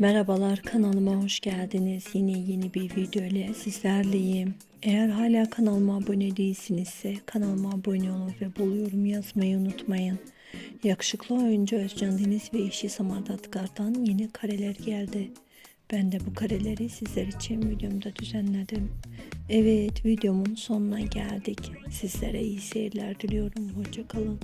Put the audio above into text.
Merhabalar kanalıma hoş geldiniz. Yine yeni bir video ile sizlerleyim. Eğer hala kanalıma abone değilsinizse kanalıma abone olun ve bol yorum yazmayı unutmayın. Yakışıklı oyuncu Özcan Deniz ve eşi Samar Atkar'dan yeni kareler geldi. Ben de bu kareleri sizler için videomda düzenledim. Evet videomun sonuna geldik. Sizlere iyi seyirler diliyorum. Hoşçakalın.